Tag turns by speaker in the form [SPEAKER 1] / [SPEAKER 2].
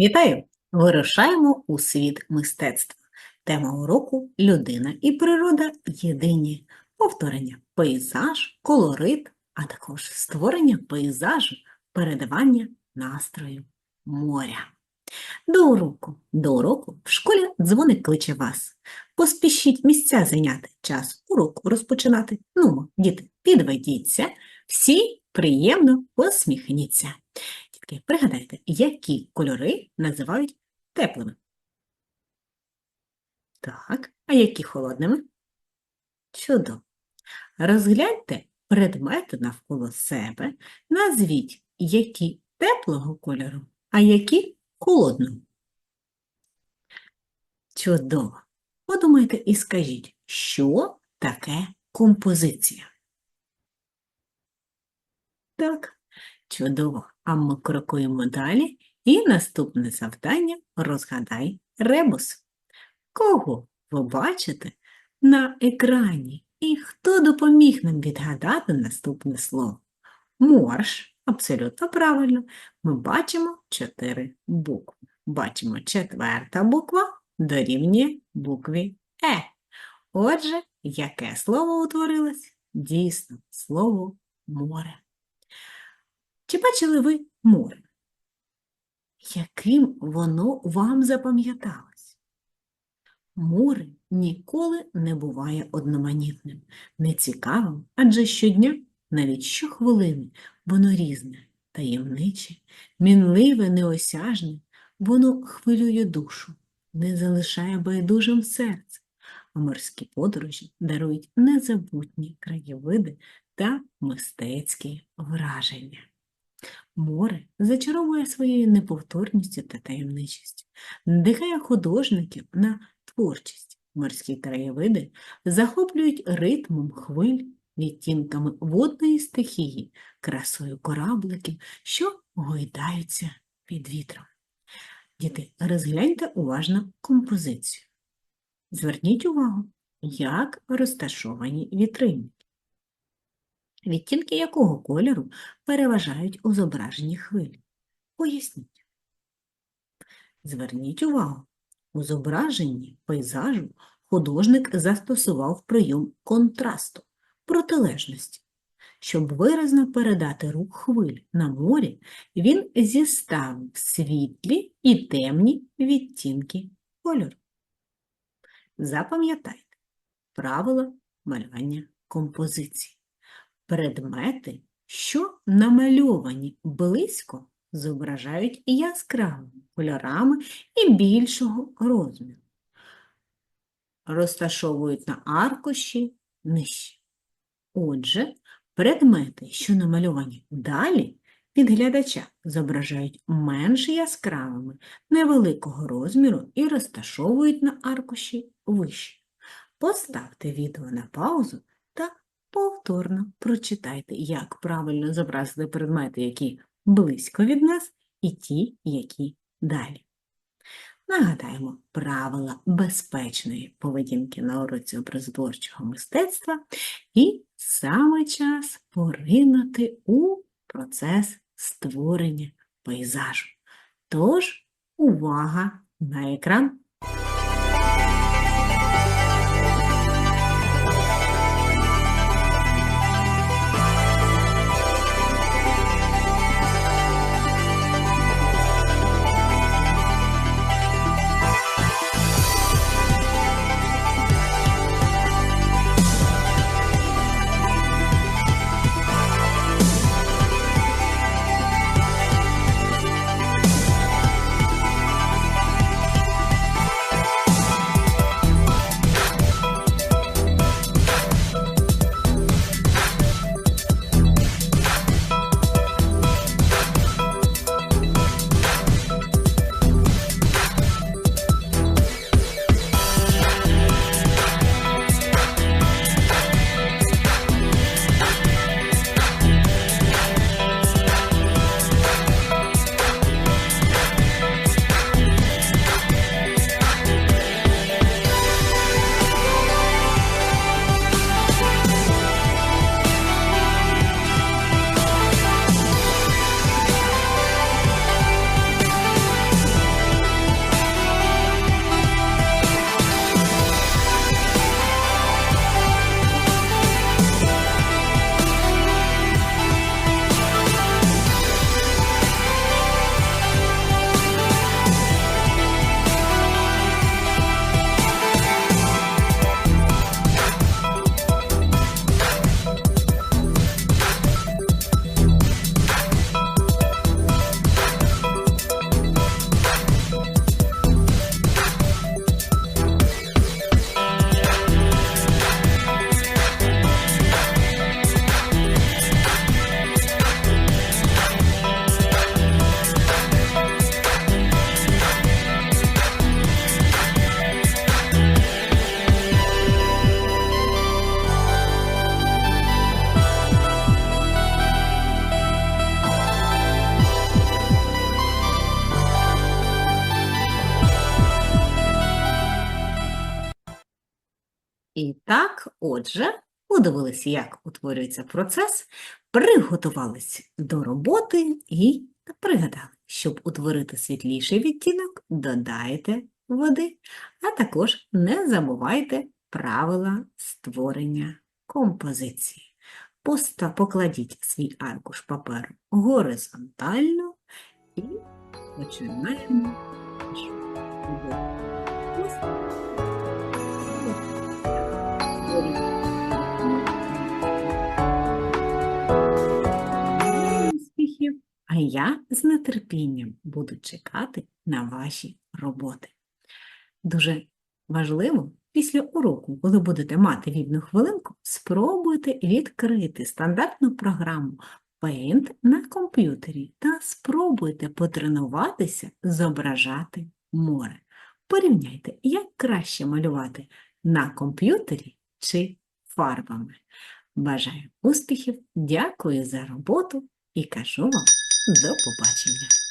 [SPEAKER 1] Вітаю! Вирушаємо у світ мистецтва. Тема уроку людина і природа єдині. Повторення пейзаж, колорит, а також створення пейзажу, передавання настрою моря. До уроку, до уроку в школі дзвоник кличе вас. Поспішіть місця зайняти, час уроку розпочинати. Ну, діти, підведіться, всі приємно посміхніться. Дітки, пригадайте, які кольори називають теплими? Так, а які холодними? Чудово. Розгляньте предмети навколо себе, назвіть, які теплого кольору, а які холодного. Чудово. Подумайте і скажіть, що таке композиція? Так, чудово. А ми крокуємо далі. І наступне завдання розгадай ребус. Кого ви бачите на екрані? І хто допоміг нам відгадати наступне слово? Морж, абсолютно правильно. Ми бачимо чотири букви. Бачимо четверта буква дорівнює букві Е. Отже, яке слово утворилось? Дійсно, слово море. Чи бачили ви море? Яким воно вам запам'яталось? Море ніколи не буває одноманітним, нецікавим, адже щодня, навіть щохвилини, воно різне, таємниче, мінливе, неосяжне, воно хвилює душу, не залишає байдужим серце, а морські подорожі дарують незабутні краєвиди та мистецькі враження. Море зачаровує своєю неповторністю та таємничістю, надихає художників на творчість. Морські краєвиди захоплюють ритмом хвиль, відтінками водної стихії, красою корабликів, що гойдаються під вітром. Діти, розгляньте уважно композицію. Зверніть увагу, як розташовані вітрини. Відтінки якого кольору переважають у зображенні хвиль? Поясніть. Зверніть увагу, у зображенні пейзажу художник застосував прийом контрасту, протилежності. Щоб виразно передати рух хвиль на морі, він зіставив світлі і темні відтінки кольору. Запам'ятайте правила малювання композиції. Предмети, що намальовані близько, зображають яскравими кольорами і більшого розміру. Розташовують на аркуші нижче. Отже, предмети, що намальовані далі, від глядача зображають менш яскравими, невеликого розміру і розташовують на аркуші вище. Поставте відео на паузу повторно прочитайте, як правильно зобразити предмети, які близько від нас, і ті, які далі. Нагадаємо правила безпечної поведінки на уроці образотворчого мистецтва і саме час поринути у процес створення пейзажу. Тож, увага на екран! Так, отже, подивилися, як утворюється процес, приготувалися до роботи і пригадали, щоб утворити світліший відтінок, додайте води, а також не забувайте правила створення композиції. Поста- покладіть свій аркуш паперу горизонтально і починаємо нашу Успіхів! А я з нетерпінням буду чекати на ваші роботи. Дуже важливо після уроку, коли будете мати вільну хвилинку, спробуйте відкрити стандартну програму Paint на комп'ютері та спробуйте потренуватися зображати море. Порівняйте, як краще малювати на комп'ютері чи фарбами. Бажаю успіхів, дякую за роботу і кажу вам до побачення!